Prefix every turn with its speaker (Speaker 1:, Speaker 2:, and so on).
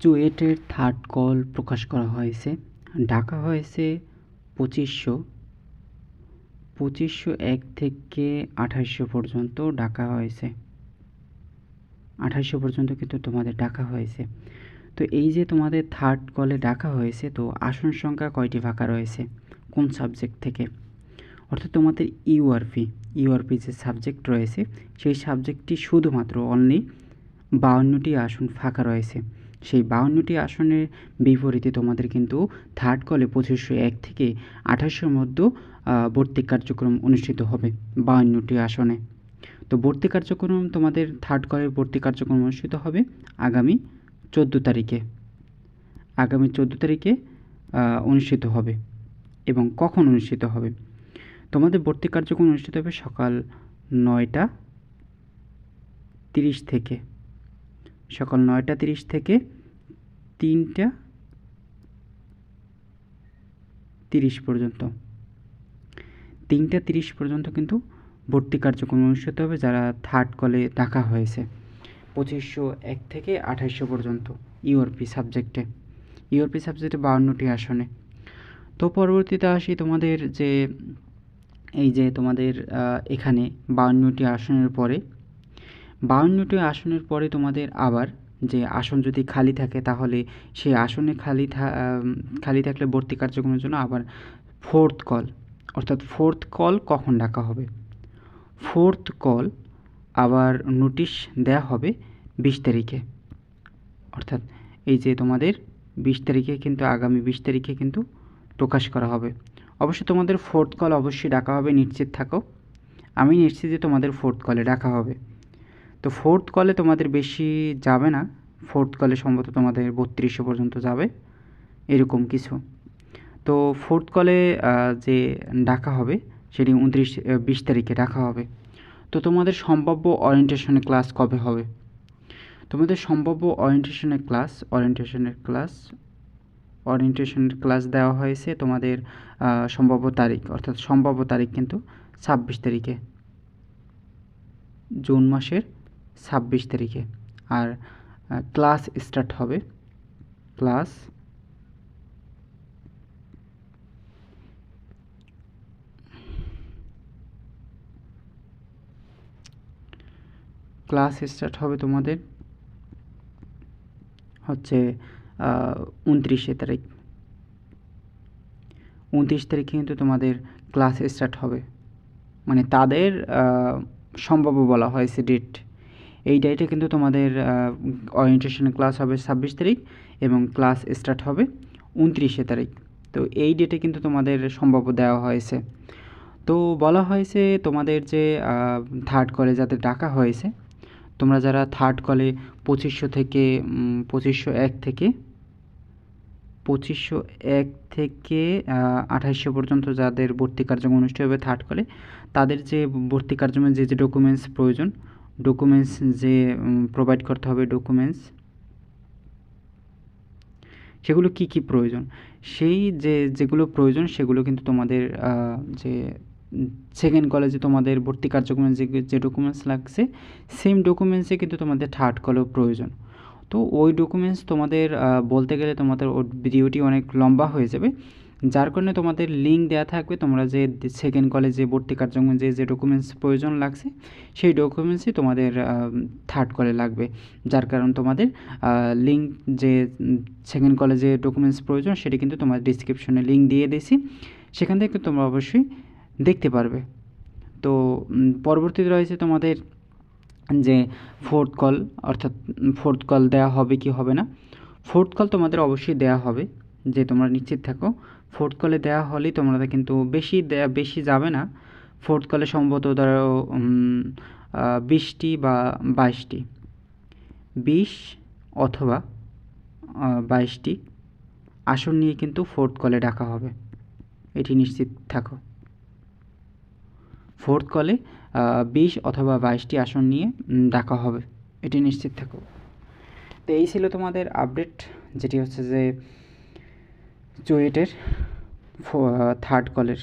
Speaker 1: চুয়েটের third call প্রকাশ করা হয়েছে। ডাকা হয়েছে পঁচিশশো পঁচিশশো এক থেকে আঠাশশো পর্যন্ত ডাকা হয়েছে। আঠাশশো পর্যন্ত কিন্তু তোমাদের ডাকা হয়েছে। তো এই যে তোমাদের থার্ড কলে ডাকা হয়েছে, তো আসন সংখ্যা কয়টি ফাঁকা রয়েছে? কোন সাবজেক্ট থেকে? অর্থাৎ তোমাদের ইউআরপি ইউআরপি যে সাবজেক্ট রয়েছে, সেই সাবজেক্টটি শুধুমাত্র অনলি বাউন্নটি আসন ফাঁকা রয়েছে। সেই বাউন্নটি আসনের বিপরীতে তোমাদের কিন্তু থার্ড কলে পঁচিশশো এক থেকে আঠাশশোর মধ্যে ভর্তি কার্যক্রম অনুষ্ঠিত হবে বাউন্নটি আসনে। তো ভর্তি কার্যক্রম তোমাদের থার্ড কলের ভর্তি কার্যক্রম অনুষ্ঠিত হবে আগামী চোদ্দ তারিখে। আগামী চোদ্দ তারিখে অনুষ্ঠিত হবে এবং কখন অনুষ্ঠিত হবে? তোমাদের ভর্তি কার্যক্রম অনুষ্ঠিত হবে সকাল নয়টা তিরিশ থেকে। সকাল নয়টা তিরিশ থেকে তিনটা তিরিশ পর্যন্ত। তিনটা তিরিশ পর্যন্ত কিন্তু ভর্তি কার্যক্রম অনুষ্ঠিত হবে, যারা থার্ড কলে ডাকা হয়েছে। পঁচিশশো এক থেকে আঠাশশো পর্যন্ত ইউরপি সাবজেক্টে ইউরপি সাবজেক্টে বাউন্নটি আসনে। তো পরবর্তীতে আসি তোমাদের যে, এই যে তোমাদের এখানে বাউন্নটি আসনের পরে। বাউন্নটি আসনের পরে তোমাদের আবার যে আসন যদি খালি থাকে, তাহলে সেই আসনে খালি থা খালি থাকলে ভর্তি কার্যক্রমের জন্য আবার ফোর্থ কল অর্থাৎ ফোর্থ কল কখন ডাকা হবে? ফোর্থ কল আবার নোটিশ দেওয়া হবে বিশ তারিখে। অর্থাৎ এই যে তোমাদের বিশ তারিখে কিন্তু, আগামী বিশ তারিখে কিন্তু প্রকাশ করা হবে। অবশ্যই তোমাদের ফোর্থ কল অবশ্যই ডাকা হবে, নিশ্চিত থাকো। আমি নিশ্চিত যে তোমাদের ফোর্থ কলে ডাকা হবে। তো ফোর্থ কলে তোমাদের বেশি যাবে না। ফোর্থ কলে সম্ভবত তোমাদের বত্রিশশো পর্যন্ত যাবে, এরকম কিছু। তো ফোর্থ কলে যে ডাকা হবে, সেটি উনত্রিশ বিশ তারিখে ডাকা হবে। তো তোমাদের সম্ভাব্য অরিয়েন্টেশনের ক্লাস কবে হবে? তোমাদের সম্ভাব্য অরিয়েন্টেশনের ক্লাস অরিয়েন্টেশনের ক্লাস অরিয়েন্টেশনের ক্লাস দেওয়া হয়েছে তোমাদের সম্ভাব্য তারিখ। অর্থাৎ সম্ভাব্য তারিখ কিন্তু ছাব্বিশ তারিখে। জুন মাসের ছাব্বিশ তারিখে। আর ক্লাস স্টার্ট হবে। ক্লাস ক্লাস স্টার্ট হবে তোমাদের হচ্ছে উনত্রিশে তারিখ। উনত্রিশ তারিখে কিন্তু তোমাদের ক্লাস স্টার্ট হবে। মানে তাদের সম্ভাব্য বলা হয়েছে ডেট এই ডেটে কিন্তু তোমাদের ওরিয়েন্টেশন ক্লাস হবে ছাব্বিশ তারিখ এবং ক্লাস স্টার্ট হবে উনত্রিশে তারিখ। তো এই ডেটে কিন্তু তোমাদের সম্ভাব্য দেওয়া হয়েছে। তো বলা হয়েছে তোমাদের যে থার্ড কলে যাতে ডাকা হয়েছে, তোমরা যারা থার্ড কলে পঁচিশশো থেকে পঁচিশশো এক থেকে, পঁচিশশো এক থেকে আঠাশশো পর্যন্ত যাদের ভর্তি কার্যক্রম অনুষ্ঠিত হবে থার্ড কলে তাদের যে ভর্তি কার্যক্রমে যে যে ডকুমেন্টস প্রয়োজন ডকুমেন্টস যে প্রোভাইড করতে হবে ডকুমেন্টস সেগুলো কি কি প্রয়োজন? সেই যে, যেগুলো প্রয়োজন, সেগুলো কিন্তু তোমাদের যে সেকেন্ড কলেজে তোমাদের ভর্তি কার্যক্রমে যে যে ডকুমেন্টস লাগছে সেম ডকুমেন্টসে কিন্তু তোমাদের থার্ড কলেও প্রয়োজন। তো ওই ডকুমেন্টস তোমাদের বলতে গেলে তোমাদের ভিডিওটি অনেক লম্বা হয়ে যাবে। যার কারণে তোমাদের লিঙ্ক দেওয়া থাকবে, তোমরা যে সেকেন্ড কলেজে ভর্তি কার্যক্রমে যে যে ডকুমেন্টস প্রয়োজন লাগছে, সেই ডকুমেন্টসই তোমাদের থার্ড কলে লাগবে। যার কারণ তোমাদের লিঙ্ক যে সেকেন্ড কলেজে ডকুমেন্টস প্রয়োজন, সেটি কিন্তু তোমার ডিসক্রিপশনে লিঙ্ক দিয়ে দিয়েছি। সেখান থেকে তোমরা অবশ্যই দেখতে পারবে। তো পরবর্তীতে রয়েছে তোমাদের যে ফোর্থ কল অর্থাৎ ফোর্থ কল দেওয়া হবে কি হবে না? ফোর্থ কল তোমাদের অবশ্যই দেওয়া হবে। যে তোমরা নিশ্চিত থাকো। ফোর্থ কলে দেওয়া হলেই তোমরা কিন্তু বেশি দেয়া, বেশি যাবে না। ফোর্থ কলে সম্ভবত ধরো বিশটি বা বাইশটি। বিশ অথবা বাইশটি আসন নিয়ে কিন্তু ফোর্থ কলে ডাকা হবে। এটি নিশ্চিত থাকো। ফোর্থ কলে বিশ অথবা বাইশটি আসন নিয়ে ডাকা হবে। এটি নিশ্চিত থাকো। তো এই ছিল তোমাদের আপডেট যেটি হচ্ছে যে চুয়েটের থার্ড কলের